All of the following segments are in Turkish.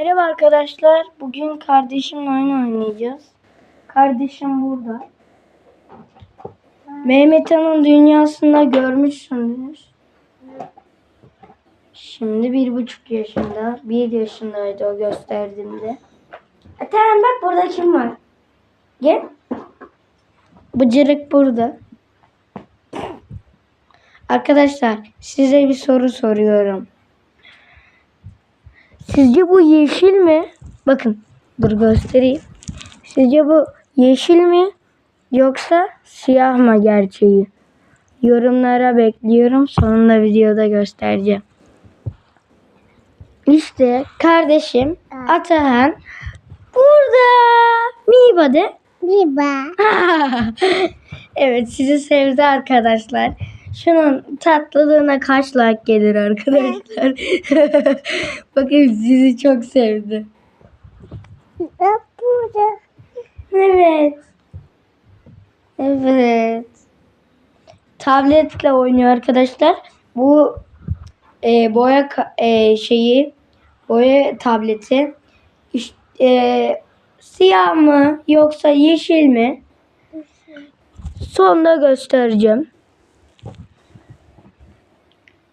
Merhaba arkadaşlar. Bugün kardeşimle oyun oynayacağız. Kardeşim burada. Mehmet Han'ın dünyasında görmüşsündür. Şimdi bir buçuk yaşında. Bir yaşındaydı o gösterdiğimde. E, tamam bak burada kim var? Gel. Bıcırık burada. Arkadaşlar size bir soru soruyorum. Sizce bu yeşil mi? Bakın dur göstereyim. Sizce bu yeşil mi yoksa siyah mı gerçeği? Yorumlara bekliyorum. Sonunda videoda göstereceğim. İşte kardeşim Atahan burada. Merhaba de. Merhaba. evet sizi sevdi arkadaşlar. Şunun tatlılığına kaç like gelir arkadaşlar. Bakın sizi çok sevdi. Burada. Evet. Evet. Tabletle oynuyor arkadaşlar. Bu e, boya e, şeyi boya tableti işte e, siyah mı yoksa yeşil mi? Sonunda göstereceğim.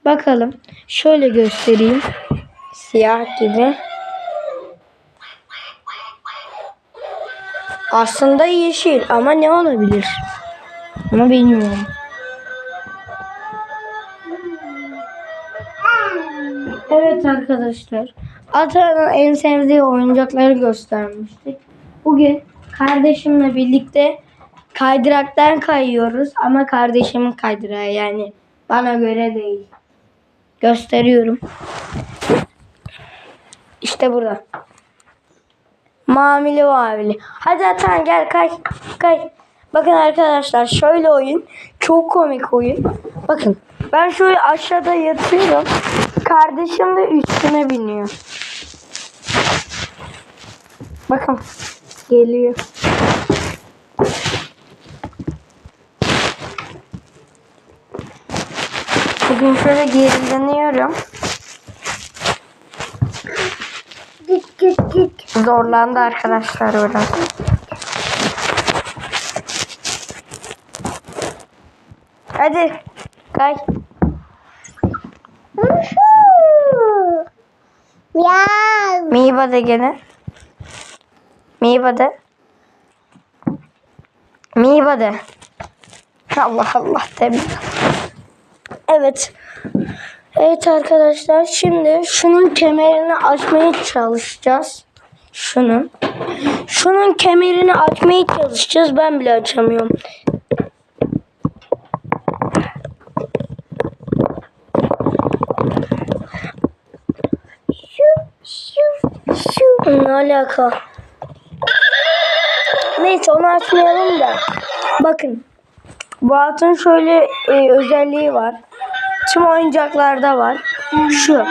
Bakalım. Şöyle göstereyim. Siyah gibi. Aslında yeşil ama ne olabilir? Ama bilmiyorum. Evet arkadaşlar. Atan'ın en sevdiği oyuncakları göstermiştik. Bugün kardeşimle birlikte kaydıraktan kayıyoruz ama kardeşimin kaydırağı yani bana göre değil. Gösteriyorum. İşte burada. Mavili mavili. Hadi Atan gel kay. Kay. Bakın arkadaşlar şöyle oyun. Çok komik oyun. Bakın ben şöyle aşağıda yatıyorum. Kardeşim de üstüne biniyor. Bakın geliyor. Bugün şöyle gerileniyorum. Git git git. Zorlandı arkadaşlar biraz. Hadi kay. Ya. Miba de gene. Miba de. Miba de. Allah Allah demin. Evet. Evet arkadaşlar şimdi şunun kemerini açmaya çalışacağız. Şunun. Şunun kemerini açmaya çalışacağız. Ben bile açamıyorum. Şu şu şu. Ne alaka? Neyse onu açmayalım da. Bakın. Bu atın şöyle e, özelliği var. Tüm oyuncaklarda var. Şu.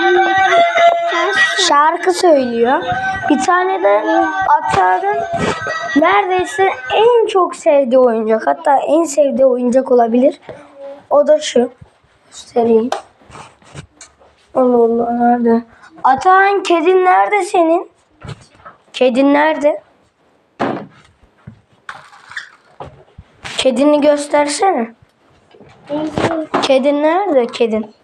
Şarkı söylüyor. Bir tane de Atar'ın neredeyse en çok sevdiği oyuncak. Hatta en sevdiği oyuncak olabilir. O da şu. Göstereyim. Allah Allah nerede? Atan kedin nerede senin? Kedin nerede? Kedini göstersene. Kedin nerede kedin?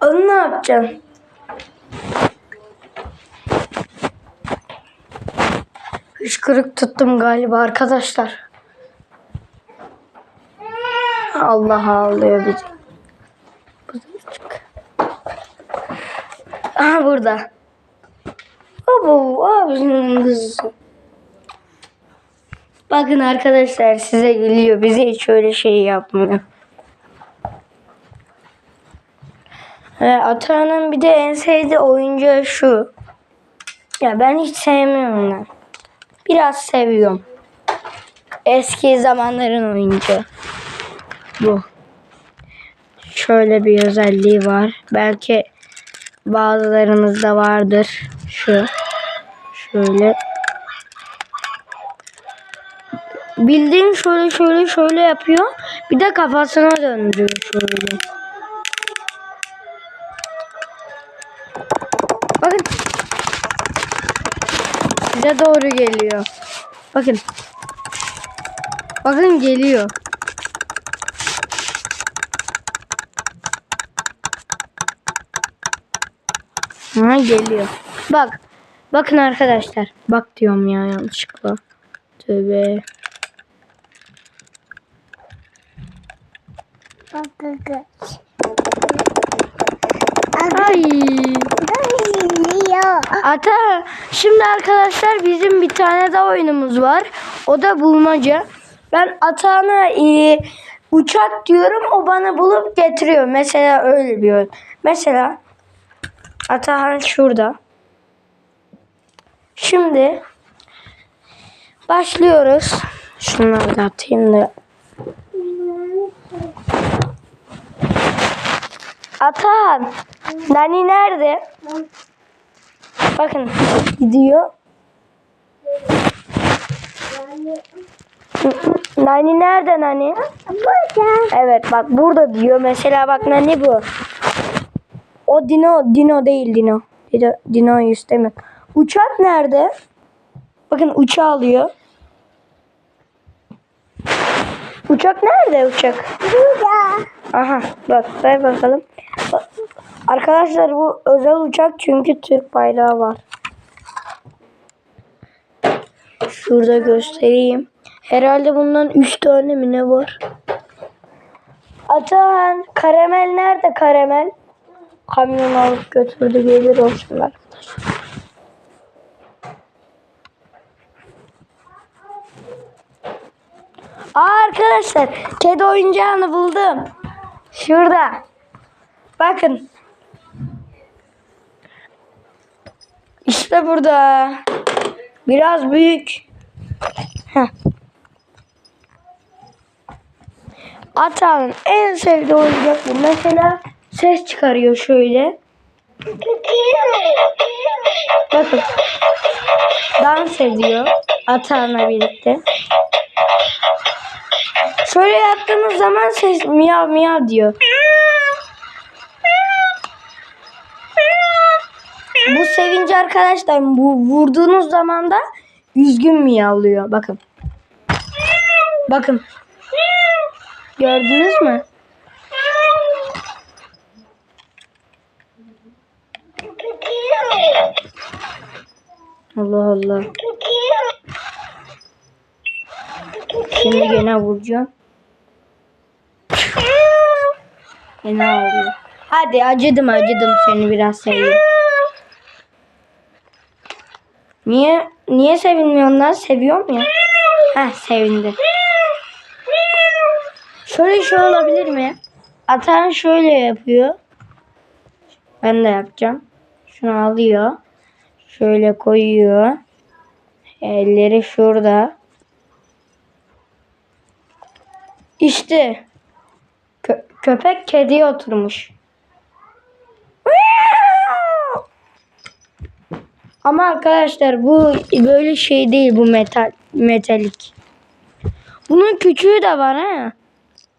Onu ne yapacaksın? Hışkırık tuttum galiba arkadaşlar. Allah ağlıyor bizi. Aha burada. Abo. Bakın arkadaşlar size geliyor. Bize hiç öyle şey yapmıyor. Ee, Atağan'ın bir de en sevdiği oyuncağı şu. Ya ben hiç sevmiyorum onu. Biraz seviyorum. Eski zamanların oyuncağı. Bu. Şöyle bir özelliği var. Belki bazılarınızda vardır. Şu. Şöyle. Bildiğin şöyle şöyle şöyle yapıyor. Bir de kafasına döndürüyor şöyle. Bakın. Size doğru geliyor. Bakın. Bakın geliyor. Ha geliyor. Bak. Bakın arkadaşlar. Bak diyorum ya yanlışlıkla. Tövbe. Ay. Geliyor. Ata şimdi arkadaşlar bizim bir tane daha oyunumuz var. O da bulmaca. Ben Ata'na e, uçak diyorum o bana bulup getiriyor. Mesela öyle bir oyun. Mesela Atahan şurada. Şimdi başlıyoruz. Şunları da atayım da. Atahan, Nani nerede? Bakın gidiyor. Nani nerede Nani? Burada. Evet bak burada diyor. Mesela bak Nani bu. O Dino, Dino değil Dino. Dino, Dino'yu istemiyorum. Uçak nerede? Bakın uçağı alıyor. Uçak nerede uçak? Burada. Aha bak ver bakalım. Bak, Arkadaşlar bu özel uçak çünkü Türk bayrağı var. Şurada göstereyim. Herhalde bundan 3 tane mi ne var? Atahan karamel nerede karamel? Kamyon alıp götürdü gelir olsun arkadaşlar. Aa arkadaşlar kedi oyuncağını buldum. Şurada. Bakın. İşte burada. Biraz büyük. Heh. Ata'nın en sevdiği oyuncak bu. Mesela ses çıkarıyor şöyle. Bakın. Dans ediyor. Ata'nla birlikte. Şöyle yaptığınız zaman ses miyav miyav diyor. Bu sevinci arkadaşlar bu vurduğunuz zaman da üzgün miyavlıyor. Bakın. Bakın. Gördünüz mü? Allah Allah. Şimdi gene vuracağım. Gene ağlıyor. Hadi acıdım acıdım seni biraz seviyorum. Niye niye sevinmiyorsun lan? Seviyorum ya. Heh sevindi. Şöyle şey olabilir mi? Atan şöyle yapıyor. Ben de yapacağım. Şunu alıyor. Şöyle koyuyor. Elleri şurada. İşte kö- köpek kediye oturmuş. Ama arkadaşlar bu böyle şey değil bu metal metalik. Bunun küçüğü de var ha.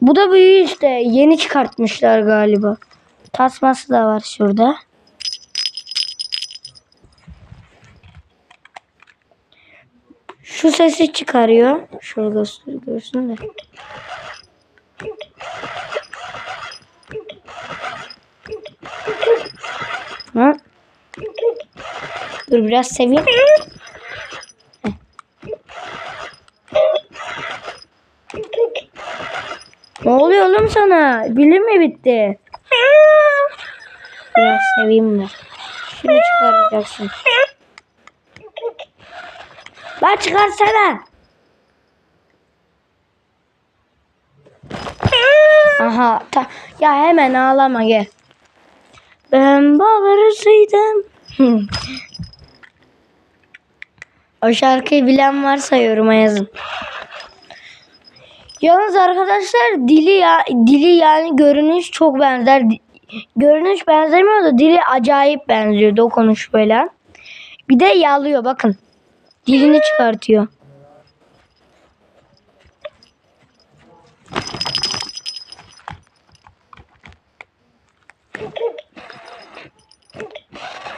Bu da büyüğü işte. Yeni çıkartmışlar galiba. Tasması da var şurada. Şu sesi çıkarıyor. Şurada görsün de. Ha? Dur biraz seveyim. Ne oluyor oğlum sana? Bilim mi bitti? Biraz seveyim mi? Şunu çıkaracaksın. Lan çıkarsana. Aha. Ta ya hemen ağlama gel. Ben bağırsaydım. o şarkıyı bilen varsa yoruma yazın. Yalnız arkadaşlar dili ya dili yani görünüş çok benzer. Görünüş benzemiyor da dili acayip benziyor dokunuş böyle. Bir de yalıyor bakın dilini çıkartıyor.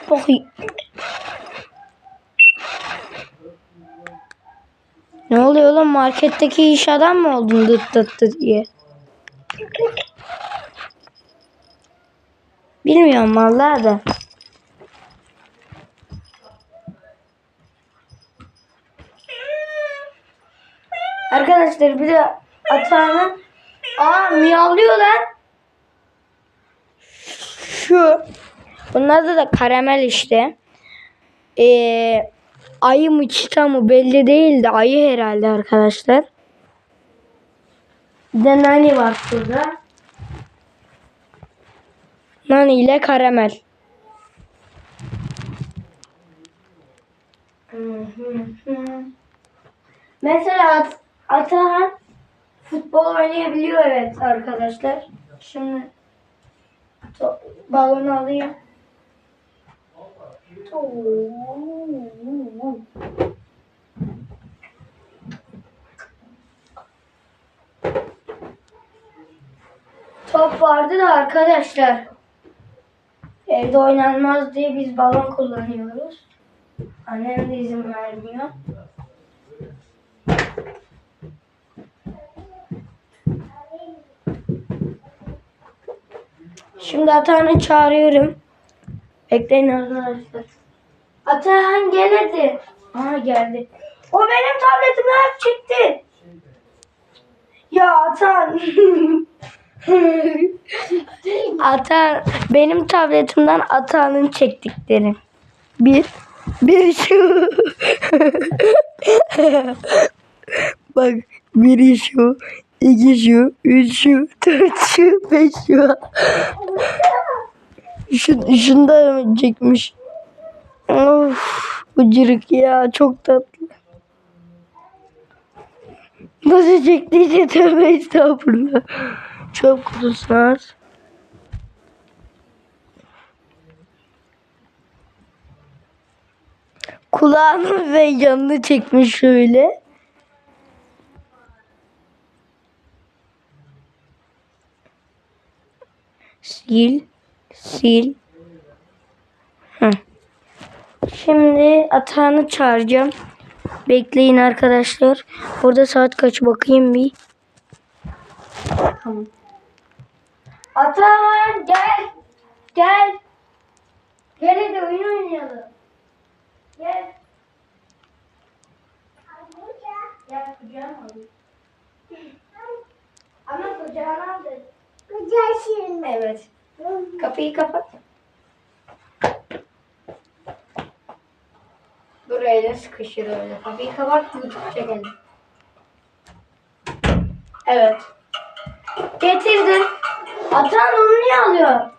Oh. Ne oluyor oğlum marketteki iş adam mı oldun dıt dıt dıt diye. Bilmiyorum vallahi da. Arkadaşlar bir de atağının Aa miyavlıyorlar. Şu bunlar da, da karamel işte. Ee, ayı mı çita mı belli değil de ayı herhalde arkadaşlar. Bir de Nani var şurada. Nani ile karamel. Mesela Atahan futbol oynayabiliyor evet arkadaşlar. Şimdi to- balonu alayım. Top vardı da arkadaşlar. Evde oynanmaz diye biz balon kullanıyoruz. Annem de izin vermiyor. Şimdi Atahan'ı çağırıyorum. Bekleyin arkadaşlar. Atahan gel hadi. Aha geldi. O benim tabletimden çıktı. Ya Atahan. Atan benim tabletimden Atan'ın çektikleri. Bir bir şu. Bak biri şu, iki şu, üç şu, dört şu, beş şu. Şu, şunda çekmiş. Of, bıcırık ya çok tatlı. Nasıl çektiyse tövbe estağfurullah. Çöp kutusuna at. Kulağını ve yanını çekmiş şöyle. Sil, sil. Hı. Şimdi atağını çağıracağım. Bekleyin arkadaşlar. Burada saat kaç bakayım bir. Tamam. Atahan gel. Gel. Gel hadi oyun oynayalım. Gel. Gel kucağıma. Ama kucağına al dedi. Güzelsin. Evet. Kapıyı kapat. Buraya sıkışır öyle. Kapıyı kapat YouTube çekelim. Evet. Getirdim. Atan onu niye alıyor?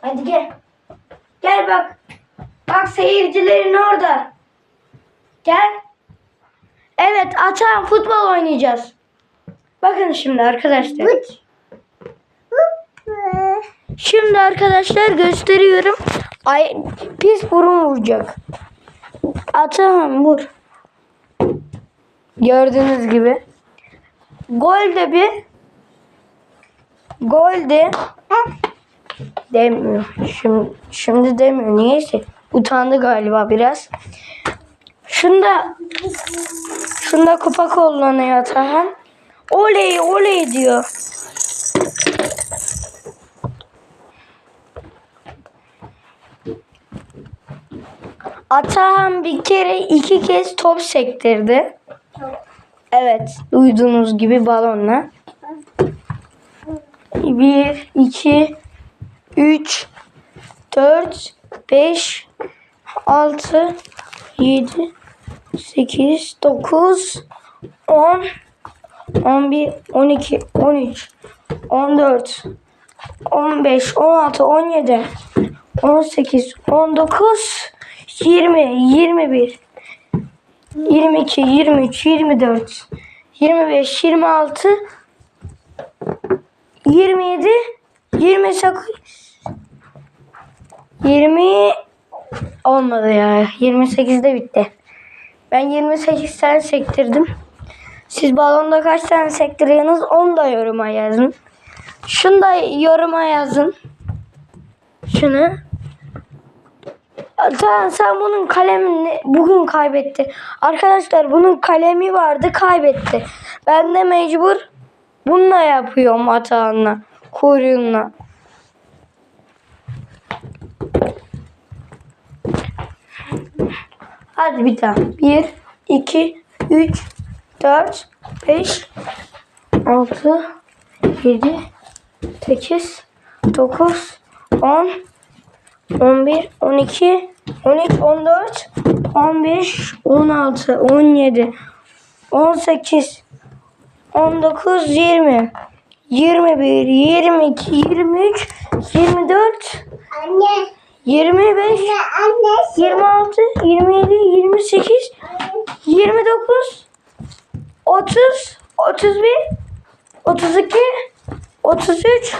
Hadi gel. Gel bak. Bak seyircilerin orada. Gel. Evet Atan futbol oynayacağız. Bakın şimdi arkadaşlar. Şimdi arkadaşlar gösteriyorum. Ay pis burun vuracak. Atan vur. Gördüğünüz gibi. Gol de bir. Gol de. Demiyor. Şimdi, şimdi demiyor. Niyeyse. Utandı galiba biraz. Şunda Şunda kupa kullanıyor Atahan. Oley oley diyor. Atahan bir kere iki kez top sektirdi. Evet duyduğunuz gibi balonla. Bir, iki, üç, dört, beş, altı, yedi, 8, 9, 10, 11, 12, 13, 14, 15, 16, 17, 18, 19, 20, 21, 22, 23, 24, 25, 26, 27, 28, 20 olmadı ya. 28'de bitti. Ben 28 tane sektirdim. Siz balonda kaç tane sektiriyorsunuz onu da yoruma yazın. Şunu da yoruma yazın. şunu. Sen, sen bunun kalemini bugün kaybetti. Arkadaşlar bunun kalemi vardı kaybetti. Ben de mecbur bununla yapıyorum hatanla. Kuyruğunla. Hadi bir daha. 1, 2, 3, 4, 5, 6, 7, 8, 9, 10, 11, 12, 13, 14, 15, 16, 17, 18, 19, 20, 21, 22, 23, 24, Anne. 25, Anne. 26, 27, 28, 29, 30, 31, 32, 33,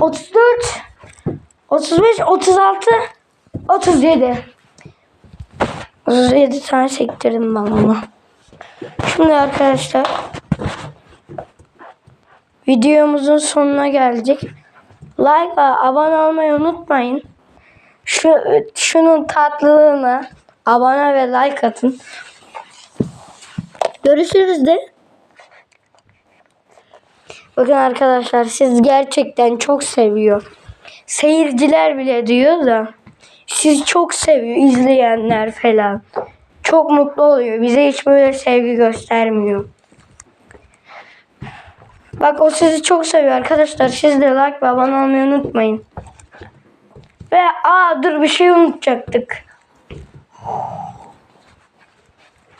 34, 35, 36, 37. 37 tane sektirdim ben bunu. Şimdi arkadaşlar videomuzun sonuna geldik. Like ve abone olmayı unutmayın. Şu şunun tatlılığına abone ve like atın. Görüşürüz de. Bakın arkadaşlar siz gerçekten çok seviyor. Seyirciler bile diyor da siz çok seviyor izleyenler falan. Çok mutlu oluyor. Bize hiç böyle sevgi göstermiyor. Bak o sizi çok seviyor arkadaşlar. Siz de like ve abone olmayı unutmayın. Ve aa dur bir şey unutacaktık.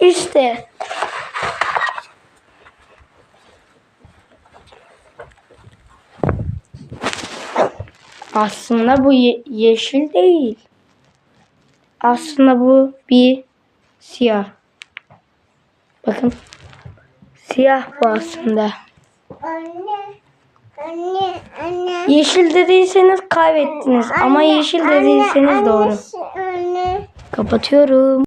İşte. Aslında bu ye- yeşil değil. Aslında bu bir siyah. Bakın. Siyah bu aslında. Anne. Anne. Anne. Yeşil dediyseniz kaybettiniz ama yeşil dediyseniz doğru. Anne. Kapatıyorum.